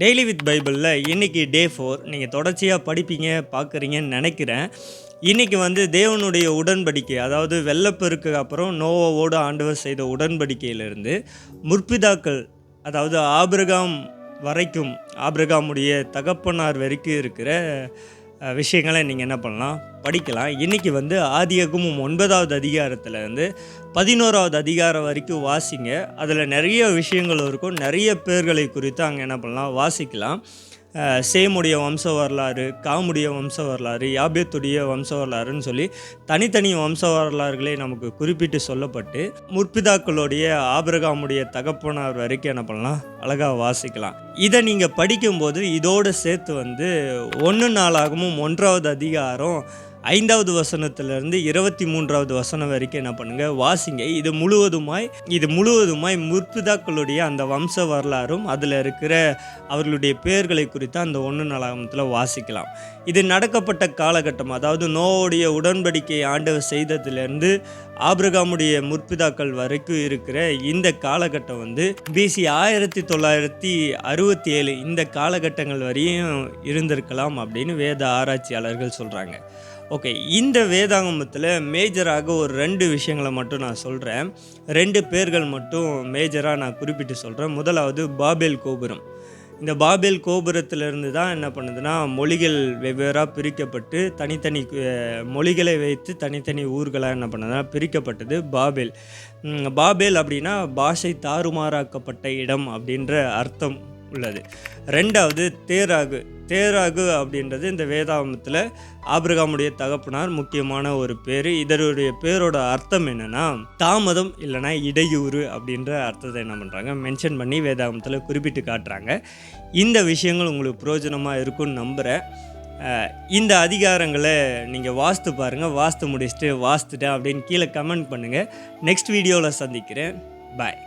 Daily with பைபிளில் இன்றைக்கி day four நீங்கள் தொடர்ச்சியாக படிப்பீங்க பார்க்குறீங்கன்னு நினைக்கிறேன். இன்றைக்கி வந்து தேவனுடைய உடன்படிக்கை அதாவது வெள்ளப்பெருக்கு அப்புறம் நோவோவோடு ஆண்டவர் செய்த உடன்படிக்கையிலிருந்து முற்பிதாக்கள் அதாவது ஆபிரகாம் வரைக்கும் ஆபிரகாமுடைய தகப்பனார் வரைக்கும் இருக்கிற விஷயங்களை நீங்கள் என்ன பண்ணலாம்? படிக்கலாம். இன்றைக்கி வந்து ஆதியகமும் ஒன்பதாவது அதிகாரத்துலேருந்து பதினோராவது அதிகாரம் வரைக்கும் வாசிங்க. அதில் நிறைய விஷயங்கள் இருக்கும். நிறைய பேர்களை குறித்து அங்கே என்ன பண்ணலாம்? வாசிக்கலாம். சேமுடைய வம்ச வரலாறு காமுடைய வம்ச வரலாறு யாபியத்துடைய வம்ச வரலாறுன்னு சொல்லி தனித்தனி வம்ச வரலாறுகளே நமக்கு குறிப்பிட்டு சொல்லப்பட்டு முற்பிதாக்களுடைய ஆபிரகாமுடைய தகப்பனார் வரைக்கும் என்ன பண்ணலாம்? அழகாக வாசிக்கலாம். இதை நீங்கள் படிக்கும்போது இதோடு சேர்த்து வந்து ஒன்று நாளாகவும் ஒன்றாவது அதிகாரம் ஐந்தாவது வசனத்திலிருந்து இருபத்தி மூன்றாவது வசனம் வரைக்கும் என்ன பண்ணுங்கள் வாசிங்க. இது முழுவதுமாய் இது முழுவதுமாய் முற்பிதாக்களுடைய அந்த வம்ச வரலாறும் அதில் இருக்கிற அவர்களுடைய பெயர்களை குறித்து அந்த ஒன்று நாளாகத்தில் வாசிக்கலாம். இது நடக்கப்பட்ட காலகட்டம். அதாவது நோவுடைய உடன்படிக்கை ஆண்டவர் செய்ததுலேருந்து ஆபிரகாமுடைய முற்பிதாக்கள் வரைக்கும் இருக்கிற இந்த காலகட்டம் வந்து பிசி ஆயிரத்தி தொள்ளாயிரத்தி அறுபத்தி ஏழு இந்த காலகட்டங்கள் வரையும் இருந்திருக்கலாம் அப்படின்னு வேத ஆராய்ச்சியாளர்கள் சொல்கிறாங்க ஓகே இந்த வேதாகமத்தில் மேஜராக ஒரு ரெண்டு விஷயங்களை மட்டும் நான் சொல்கிறேன் ரெண்டு பேர்கள் மட்டும் மேஜராக நான் குறிப்பிட்டு சொல்கிறேன் முதலாவது பாபேல் கோபுரம். இந்த பாபேல் கோபுரத்திலிருந்து தான் என்ன பண்ணுதுன்னா மொழிகள் வெவ்வேறாக பிரிக்கப்பட்டு தனித்தனி மொழிகளை வைத்து தனித்தனி ஊர்களாக என்ன பண்ணுதுன்னா பிரிக்கப்பட்டது பாபேல். பாபேல் அப்படின்னா பாஷை தாறுமாறாக்கப்பட்ட இடம் அப்படின்ற அர்த்தம். உள்ளது. ரெண்டாவது தேராகு. தேராகு அப்படின்றது இந்த வேதாமத்தில் ஆபிரகாமுடைய தகப்பனார் முக்கியமான ஒரு பேர். இதனுடைய பேரோட அர்த்தம் என்னன்னா தாமதம் இல்லைன்னா இடையூறு அப்படின்ற அர்த்தத்தை என்ன பண்ணுறாங்க மென்ஷன் பண்ணி வேதாமத்தில் குறிப்பிட்டு காட்டுறாங்க. இந்த விஷயங்கள் உங்களுக்கு பிரயோஜனமாக இருக்கும்னு நம்புகிறேன் இந்த அதிகாரங்களை நீங்கள் வாஸ்து பாருங்கள் வாஸ்து முடிச்சுட்டு வாஸ்துட்டேன் அப்படின்னு கீழே கமெண்ட் பண்ணுங்கள் நெக்ஸ்ட் வீடியோவில் சந்திக்கிறேன். பாய்